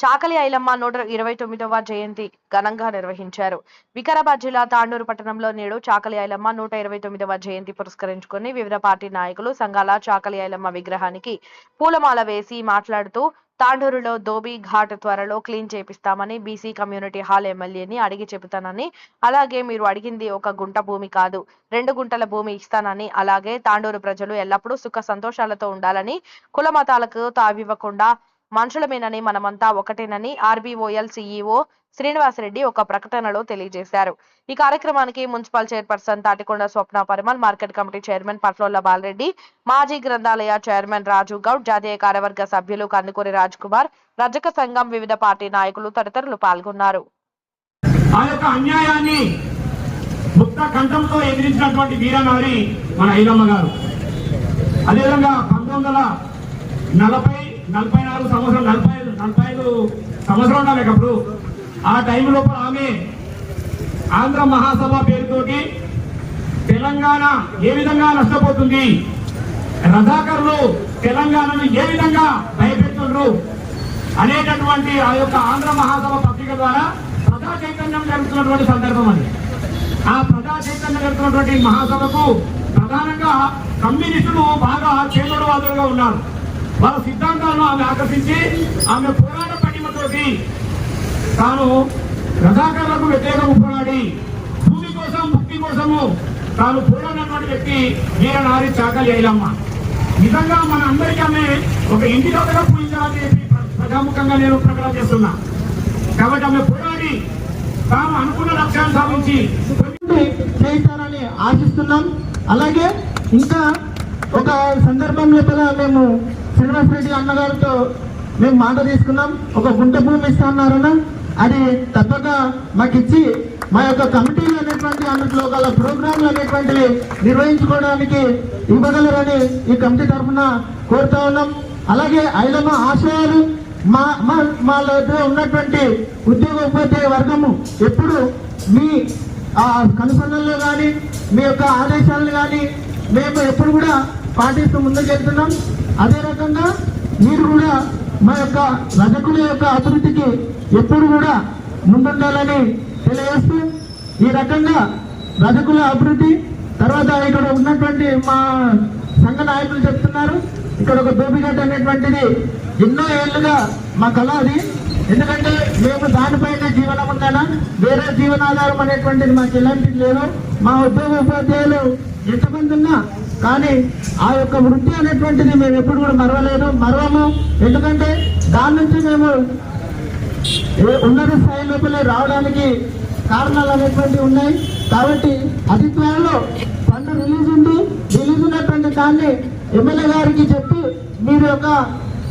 చాకలి ఐలమ్మ నూట ఇరవై తొమ్మిదవ జయంతి ఘనంగా నిర్వహించారు. వికారాబాద్ జిల్లా తాండూరు పట్టణంలో నేడు చాకలి ఐలమ్మ నూట ఇరవై తొమ్మిదవ జయంతి పురస్కరించుకుని వివిధ పార్టీ నాయకులు సంఘాల చాకలి ఐలమ్మ విగ్రహానికి పూలమాల వేసి మాట్లాడుతూ తాండూరులో దోబీ ఘాట్ త్వరలో క్లీన్ చేపిస్తామని బీసీ కమ్యూనిటీ హాల్ ఎమ్మెల్యేని అడిగి చెబుతానని అలాగే మీరు అడిగింది ఒక గుంట భూమి కాదు రెండు గుంటల భూమి ఇస్తానని అలాగే తాండూరు ప్రజలు ఎల్లప్పుడూ సుఖ సంతోషాలతో ఉండాలని కుల మతాలకు తావివ్వకుండా మనుషులమేనని మనమంతా ఒకటేనని ఆర్బీఓఎల్ సీఈఓ శ్రీనివాసరెడ్డి ఒక ప్రకటనలో తెలియజేశారు. ఈ కార్యక్రమానికి municipal chairperson Tatikonda Swapna Parimal market committee chairman Patlolla Balreddy మాజీ గ్రంథాలయ చైర్మన్ రాజు గౌడ్ జాతీయ కార్యవర్గ సభ్యులు కందుకూరి రాజ్ కుమార్ రజక సంఘం వివిధ పార్టీ నాయకులు తదితరులు పాల్గొన్నారు. ఆ యొక్క అన్యాయాన్ని ముక్త కంఠంతో ఎదిరించినటువంటి వీరనారి మన ఐలమ్మ గారు. అదేవిధంగా పంతొమ్మిది వందల నలభై నలభై నాలుగు సంవత్సరం నలభై ఐదు నలభై ఐదు సంవత్సరం ఉండాలి అప్పుడు. ఆ టైం లోపల ఆమె ఆంధ్ర మహాసభ పేరుతోటి తెలంగాణ ఏ విధంగా నష్టపోతుంది? రజాకర్లు తెలంగాణను ఏ విధంగా భయపెడుతుండ్రు అనేటటువంటి ఆ యొక్క ఆంధ్ర మహాసభ పత్రిక ద్వారా ప్రజా చైతన్యం జరుగుతున్నటువంటి సందర్భం అది. ఆ ప్రజా చైతన్యం జరుగుతున్నటువంటి మహాసభకు ప్రధానంగా కమ్యూనిస్టులు బాగా చేదోడవాదులుగా ఉన్నారు. వాళ్ళ సిద్ధాంతాలను ఆమె ఆకర్షించి ఆమె పోరాట పటిమతోటి తాను రజాకర్లకు వ్యతిరేకము పోరాడి భూమి కోసం భక్తి కోసము తాను పోరాడినటువంటి వ్యక్తి వీరనారి చాకలి ఐలమ్మ. నిజంగా మన అందరికీ ఆమె ఒక ఇంటి దగ్గర పూజించాలని చెప్పి ప్రజాముఖంగా నేను ప్రకటన చేస్తున్నా. కాబట్టి ఆమె పోరాడి తాను అనుకున్న లక్ష్యాన్ని సాధించి చేస్తారని ఆశిస్తున్నాం. అలాగే ఇంకా ఒక సందర్భం లోపల మేము శ్రీనివాస్ రెడ్డి అన్నగారితో మేము మాట తీసుకున్నాం. ఒక గుంట భూమి ఇస్తారన్న అది తప్పక మాకు ఇచ్చి మా యొక్క కమిటీలు అనేటువంటి అందులో గల ప్రోగ్రాంలు అనేటువంటివి నిర్వహించుకోవడానికి ఇవ్వగలరని ఈ కమిటీ తరఫున కోరుతా ఉన్నాం. అలాగే ఐలమ్మ ఆశయాలు మా మా మా దగ్గర ఉన్నటువంటి ఉద్యోగ ఉపాధ్యాయ వర్గము ఎప్పుడు మీ ఆ కనుసన్నల్లో కానీ మీ యొక్క ఆదేశాలను కానీ మేము ఎప్పుడు కూడా పాటిస్తూ ముందుకు వెళ్తున్నాం. అదే రకంగా మీరు కూడా మా యొక్క రజకుల యొక్క అభివృద్ధికి ఎప్పుడు కూడా ముందుండాలని తెలియజేస్తూ ఈ రకంగా రజకుల అభివృద్ధి తర్వాత ఇక్కడ ఉన్నటువంటి మా సంఘ నాయకులు చెప్తున్నారు. ఇక్కడ ఒక దోపిగడ్డ అనేటువంటిది ఎన్నో ఏళ్ళుగా మా కళ అది. ఎందుకంటే మేము దానిపైన జీవనం ఉందనా వేరే జీవనాధారం అనేటువంటిది మాకు ఎలాంటిది లేదు. మా ఉద్యోగ ఉపాధ్యాయులు ఎంతమంది ఉన్నా కానీ ఆ యొక్క వృత్తి అనేటువంటిది మేము ఎప్పుడు కూడా మరవలేదు మరవము. ఎందుకంటే దాని నుంచి మేము ఉన్నత స్థాయి లోపలే రావడానికి కారణాలు అనేటువంటివి ఉన్నాయి. కాబట్టి అతి త్వరలో ఫండ్ రిలీజ్ ఉంది. రిలీజ్ ఉన్నటువంటి దాన్ని ఎమ్మెల్యే గారికి చెప్పి మీరు యొక్క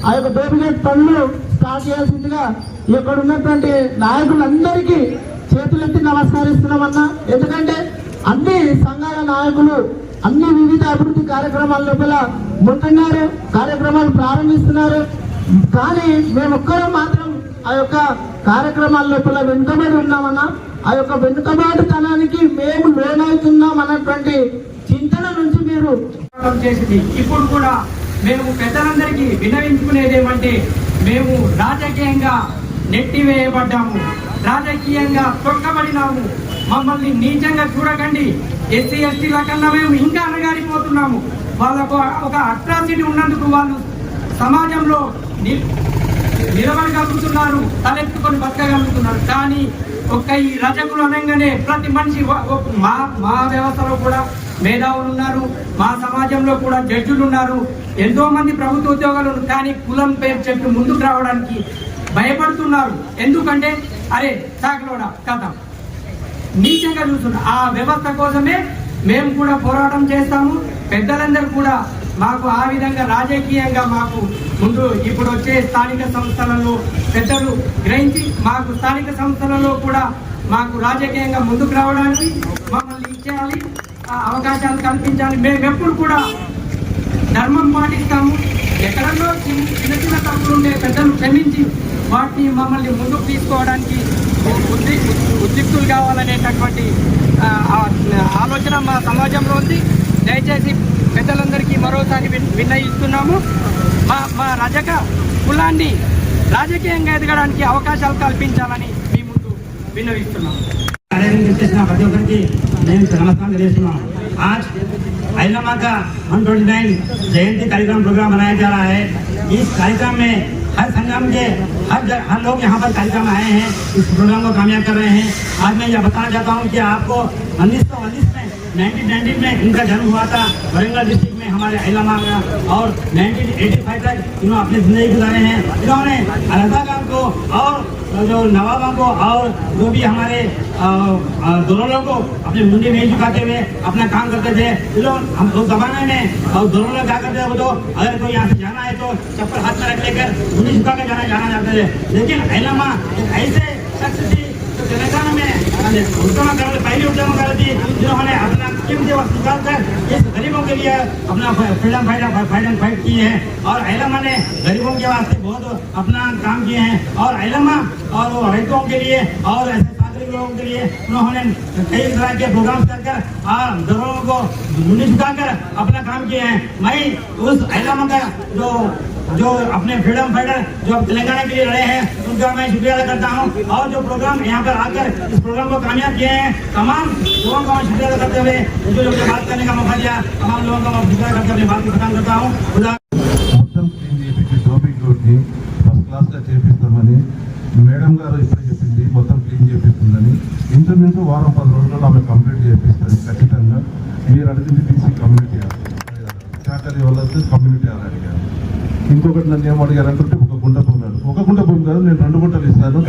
ఆ యొక్క డూప్లికేట్ పనులు స్టార్ట్ చేయాల్సిందిగా ఇక్కడ ఉన్నటువంటి నాయకులందరికీ చేతులెత్తి నమస్కరిస్తున్నామన్నా. ఎందుకంటే అన్ని సంఘాల నాయకులు అన్ని వివిధ అభివృద్ధి కార్యక్రమాల లోపల ముందున్నారు కార్యక్రమాలు ప్రారంభిస్తున్నారు. కానీ మేమొక్కరం మాత్రం ఆ యొక్క కార్యక్రమాల లోపల వెనుకబడి ఉన్నామన్నా ఆ యొక్క వెనుకబాటుతనానికి మేము లోనవుతున్నాం అన్నటువంటి చింతన నుంచి మీరు చేసింది. ఇప్పుడు కూడా మేము పెద్దలందరికీ విన్నవించుకునేది ఏమంటే మేము రాజకీయంగా నెట్టివేయబడ్డాము రాజకీయంగా తొక్కబడినాము. మమ్మల్ని నీచంగా చూడకండి. ఎస్సీ ఎస్టీల కన్నా మేము ఇంకా అనగారిపోతున్నాము వాళ్ళకు ఒక అట్రాసిటీ ఉన్నందుకు వాళ్ళు సమాజంలో నిలబడగలుగుతున్నారు తలెత్తుకొని బతకగలుగుతున్నారు. కానీ ఒక్క ఈ రజకులు అనగానే ప్రతి మనిషి ఒక- మా మా వ్యవస్థలో కూడా మేధావులు ఉన్నారు మా సమాజంలో కూడా జడ్జులు ఉన్నారు ఎంతో మంది ప్రభుత్వ ఉద్యోగాలు కానీ కులం పేరు చెప్పి ముందుకు రావడానికి భయపడుతున్నారు. ఎందుకంటే అరే చాకలోడ కథ. నీచంగా చూస్తున్నారు. ఆ వ్యవస్థ కోసమే మేము కూడా పోరాటం చేస్తాము. పెద్దలందరూ కూడా మాకు ఆ విధంగా రాజకీయంగా మాకు ముందు ఇప్పుడు వచ్చే స్థానిక సంస్థలలో పెద్దలు గ్రహించి మాకు స్థానిక సంస్థలలో కూడా మాకు రాజకీయంగా ముందుకు రావడానికి మమ్మల్ని ఇచ్చేయాలి. ఆ అవకాశాలు కల్పించాలి. మేము ఎప్పుడు కూడా ధర్మం పాటిస్తాము. ఎక్కడన్నా చిన్న చిన్న చిన్న తప్పులు ఉండే పెద్దలు క్షమించి వాటిని మమ్మల్ని ముందుకు తీసుకోవడానికి ఉద్ది ఉద్యుక్తులు కావాలనేటటువంటి ఆ, ఆ, ఆలోచన మా సమాజంలో ఉంది దయచేసి పెద్దలందరికీ మరోసారి విన్- విన్నయిస్తున్నాము మా మా రజక కులాన్ని రాజకీయంగా ఎదగడానికి అవకాశాలు కల్పించాలని మీ ముందు విన్నవిస్తున్నాం కార్యక్రమం చేసిన ప్రతి ఒక్కరికి నేను నమస్కారం తెలియజేస్తున్నాం आज अहिलमा का 129 जयंती कार्यक्रम प्रोग्राम मनाया जा रहा है इस कार्यक्रम में संगम के हर हर लोग यहाँ पर कार्यक्रम आए हैं, इस प्रोग्राम को कामयाब कर रहे हैं। आज मैं यह बताना चाहता हूँ कि आपको उन्नीस सौ उन्नीस में 1919 में इनका जन्म हुआ था, वरंगल डिस्ट्रिक्ट में हमारे अहिलमा में और 1985 तक इन्होंने अपनी ज़िंदगी गुजारे हैं। इन्होंने अलहदा खान को और जो नवाबा को और जो भी हमारे दोनों को अपने मुंडी नहीं झुकाते हुए अपना काम करते थे लोग हम उस जमाने में और दोनों लोग क्या करते वो तो अगर कोई यहाँ से जाना है तो चप्पल हाथ में रख लेकर मुंडी झुका कर जाना जाना जाते थे। लेकिन अहलमा एक ऐसे शख्स थी उद्यम कर पहली उद्यम कर थी जिन्होंने अपना कीमती वक्त निकाल कर इस गरीबों के लिए अपना फ्रीडम फाइटर फाइट फाइट की है और अहलमा ने गरीबों के वास्ते बहुत अपना काम किए हैं और अहलमा और रैतों के लिए और लोगों के लिए उन्होंने कई तरह के प्रोग्राम कर और जरूरों को मुंडी झुकाकर अपना काम किए हैं मैं उस अहलमा का जो जो अपने फ्रीडम फाइटर जो अब तेलंगाना के लिए लड़े हैं उनका मैं शुक्रिया अदा करता हूँ और जो प्रोग्राम यहाँ पर आकर इस प्रोग्राम को कामयाब किए हैं तमाम लोगों का मैं शुक्रिया अदा करते हुए मुझे लोगों से बात करने का मौका दिया तमाम लोगों का मैं शुक्रिया करके अपनी बात को खत्म करता हूँ खुदा మొత్తం క్లీన్ చేయించి టోపిక్ రోడ్ని ఫస్ట్ క్లాస్గా చేపిస్తామని మేడం గారు ఇప్పుడే చెప్పింది మొత్తం క్లీన్ చేపిస్తుందని ఇంచుమించు వారం పది రోజుల్లో ఆమె కంప్లీట్ చేపిస్తుంది ఖచ్చితంగా మీరు అడిగింది బీసీ కమ్యూనిటీ హాల్ శాఖరి వాళ్ళకి కమ్యూనిటీ హాల్ అడిగారు ఇంకొకటి నన్ను ఏం అడిగారు అంటే ఒక గుంట భూమి అడుగు. ఒక గుంట భూమి కాదు నేను రెండు గుంటలు ఇస్తాను.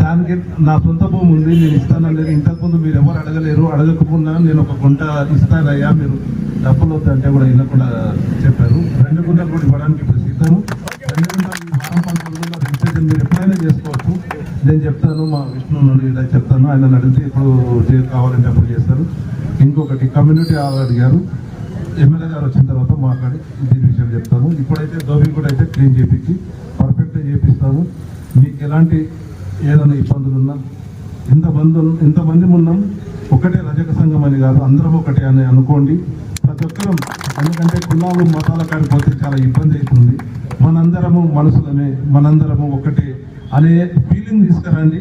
దానికి నా సొంత భూమి ఉంది నేను ఇస్తానలేదు ఇంతకుముందు మీరు ఎవరు అడగలేరు. అడగకుండా నేను ఒక గుంట ఇస్తానయ్యా మీరు డబ్బులు వద్దంటే కూడా వినకుండా చెప్పారు. రెండు గుంటలు కూడా ఇవ్వడానికి ఇప్పుడు సిద్ధము రెండు గుంటలు వారం రిజిస్ట్రేషన్ మీరు ఎప్పుడైనా చేసుకోవచ్చు. నేను చెప్తాను మా విష్ణు నుండి ఇలా చెప్తాను. ఆయన అడిగితే ఇప్పుడు కావాలంటే అప్పుడు చేస్తారు. ఇంకొకటి కమ్యూనిటీ హాల్ అడిగారు ఎమ్మెల్యే గారు వచ్చిన తర్వాత మాట్లాడి దీని విషయం చెప్తాము ఇప్పుడైతే దోబీ కూడా అయితే క్లీన్ చేపించి పర్ఫెక్ట్గా చేపిస్తాము మీకు ఎలాంటి ఏదైనా ఇబ్బందులు ఉన్నా ఇంతమంది ఇంతమంది ఉన్నాం ఒకటే రజక సంఘం అని కాదు అందరం ఒకటే అని అనుకోండి. ప్రతి ఒక్కరం ఎందుకంటే కులాలు మతాల కాడికి పోతే చాలా ఇబ్బంది అవుతుంది. మనందరము మనసులమే మనందరము ఒకటే అనే ఫీలింగ్ తీసుకురండి.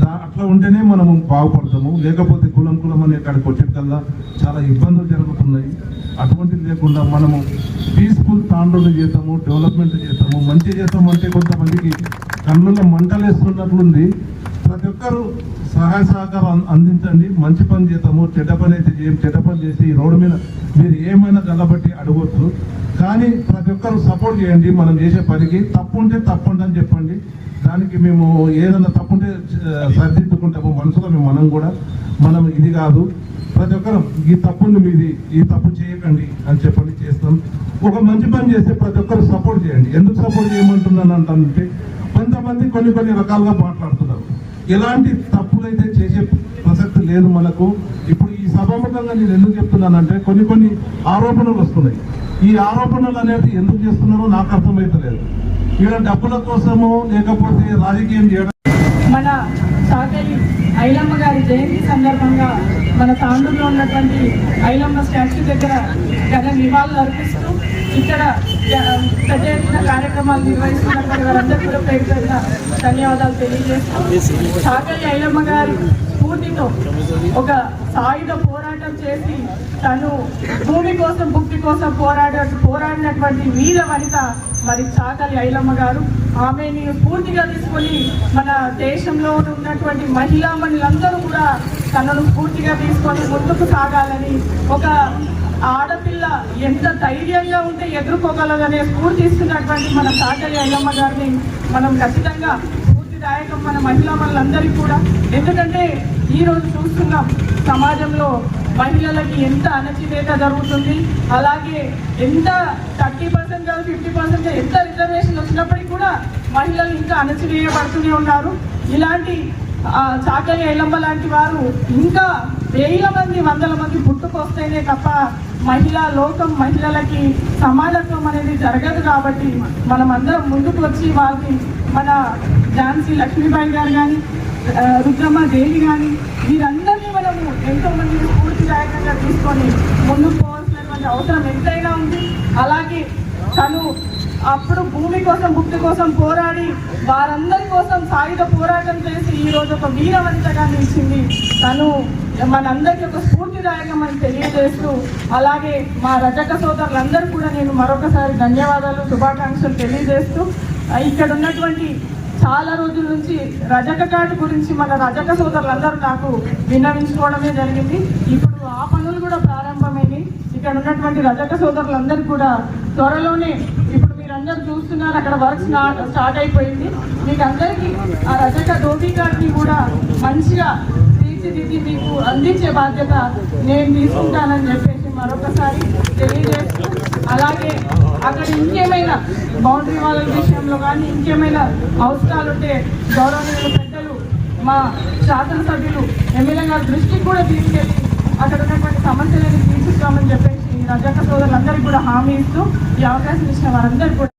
దా అట్లా ఉంటేనే మనము బాగుపడతాము. లేకపోతే కులం కులం అనే కాడికి వచ్చేటల్లా చాలా ఇబ్బందులు జరుగుతున్నాయి. అటువంటిది లేకుండా మనము పీస్ఫుల్ తాండ్రులు చేస్తాము డెవలప్మెంట్ చేస్తాము మంచి చేస్తాము అంటే కొంతమందికి కన్నుల మంటలేస్తున్నట్లుంది. ప్రతి ఒక్కరు సహాయ సహకారం అందించండి మంచి పని చేస్తాము చెడ్డ పని అయితే చేయం చెడ్డ పని చేసి ఈ రోడ్డు మీద మీరు ఏమైనా గల్లబట్టి అడగవచ్చు కానీ ప్రతి ఒక్కరు సపోర్ట్ చేయండి మనం చేసే పనికి తప్పు ఉంటే తప్పు అని చెప్పండి. దానికి మేము ఏదైనా తప్పుంటే సరిదిద్దుకుంటాము. మనసులో మేము మనం కూడా మనం ఇది కాదు. ప్రతి ఒక్కరం ఈ తప్పుని మీది ఈ తప్పు చేయకండి అని చెప్పండి చేస్తాం. ఒక మంచి పని చేస్తే ప్రతి ఒక్కరు సపోర్ట్ చేయండి. ఎందుకు సపోర్ట్ చేయమంటున్నాను అంటే కొంతమంది కొన్ని కొన్ని రకాలుగా మాట్లాడుతున్నారు. ఎలాంటి తప్పులైతే చేసే ప్రసక్తి లేదు మనకు. ఇప్పుడు ఈ సభాముఖంగా నేను ఎందుకు చెప్తున్నానంటే కొన్ని కొన్ని ఆరోపణలు వస్తున్నాయి. ఈ ఆరోపణలు అనేవి ఎందుకు చేస్తున్నారో నాకు అర్థమైతలేదు. ఈడ డబ్బుల కోసము లేకపోతే రాజకీయం చేయడం మన సాకలి ఐలమ్మ గారి జయంతి సందర్భంగా మన తాండూరులో ఉన్నటువంటి ఐలమ్మ స్టాచ్యూ దగ్గర ఘన నివాళులు అర్పిస్తూ ఇక్కడ పెద్ద ఎత్తున కార్యక్రమాలు నిర్వహిస్తున్నటువంటి వారందరూ కూడా పేరు ధన్యవాదాలు తెలియజేస్తూ సాకలి ఐలమ్మ గారి స్ఫూర్తితో ఒక సాయుధ చేసి తను భూమి కోసం భుక్తి కోసం పోరాడ పోరాడినటువంటి వీర వనిత మరి చాకలి ఐలమ్మ గారు. ఆమెని పూర్తిగా తీసుకొని మన దేశంలో ఉన్నటువంటి మహిళా మనులందరూ కూడా తనను పూర్తిగా తీసుకొని ముందుకు సాగాలని ఒక ఆడపిల్ల ఎంత ధైర్యంగా ఉంటే ఎదుర్కోగలదనే స్ఫూర్తి ఇస్తున్నటువంటి మన చాకలి ఐలమ్మ గారిని మనం ఖచ్చితంగా స్ఫూర్తిదాయకం మన మహిళా మనులందరికీ కూడా. ఎందుకంటే ఈరోజు చూస్తున్నాం సమాజంలో మహిళలకి ఎంత అణచివేత జరుగుతుంది అలాగే ఎంత థర్టీ పర్సెంట్ కాదు ఫిఫ్టీ పర్సెంట్ ఎంత రిజర్వేషన్ వచ్చినప్పటికీ కూడా మహిళలు ఇంకా అణచివేయబడుతూనే ఉన్నారు. ఇలాంటి చాకయ్య చాకలి ఎల్లమ్మ లాంటి వారు ఇంకా వేల మంది వందల మంది పుట్టుకొస్తేనే తప్ప మహిళా లోకం మహిళలకి సమానత్వం అనేది జరగదు కాబట్టి మనం అందరం ముందుకు వచ్చి వాళ్ళకి మన ఝాన్సీ లక్ష్మీబాయి గారు కానీ రుద్రమ్మ దేవి కానీ వీరందరినీ మనము ఎంతోమంది స్ఫూర్తిదాయకంగా తీసుకొని ముందుకు పోవాల్సినటువంటి అవసరం ఎంతైనా ఉంది. అలాగే తను అప్పుడు భూమి కోసం భుక్తి కోసం పోరాడి వారందరి కోసం సాయుధ పోరాటం చేసి ఈ రోజు ఒక వీరవంతగా నిలిచింది. తను మనందరికీ ఒక స్ఫూర్తిదాయకం అని తెలియజేస్తూ అలాగే మా రజక సోదరులందరూ కూడా నేను మరొకసారి ధన్యవాదాలు శుభాకాంక్షలు తెలియజేస్తూ ఇక్కడ ఉన్నటువంటి చాలా రోజుల నుంచి రజక కార్డు గురించి మన రజక సోదరులందరూ నాకు విన్నవించుకోవడమే జరిగింది. ఇప్పుడు ఆ కూడా ప్రారంభమైంది. ఇక్కడ ఉన్నటువంటి రజక సోదరులందరూ కూడా త్వరలోనే ఇప్పుడు మీరందరూ చూస్తున్నారు అక్కడ వర్క్ స్టార్ట్ అయిపోయింది. మీకు అందరికీ ఆ రజక ధోబీ కార్డ్ని కూడా మంచిగా తీర్చిదిద్ది మీకు అందించే బాధ్యత నేను తీసుకుంటానని చెప్పేసి మరొకసారి తెలియజేస్తూ అలాగే అక్కడ ఇంకేమైనా బౌండరీ వాళ్ళ విషయంలో కానీ ఇంకేమైనా అవసరాలు ఉంటే గౌరవనీయులు పెద్దలు మా శాసనసభ్యులు ఎమ్మెల్యే గారి దృష్టికి కూడా తీసుకెళ్ళి అక్కడ ఉన్నటువంటి సమస్యలను తీర్చిస్తామని చెప్పేసి రజక సోదరులందరికీ కూడా హామీ ఇస్తూ ఈ అవకాశం ఇచ్చిన వారందరికీ కూడా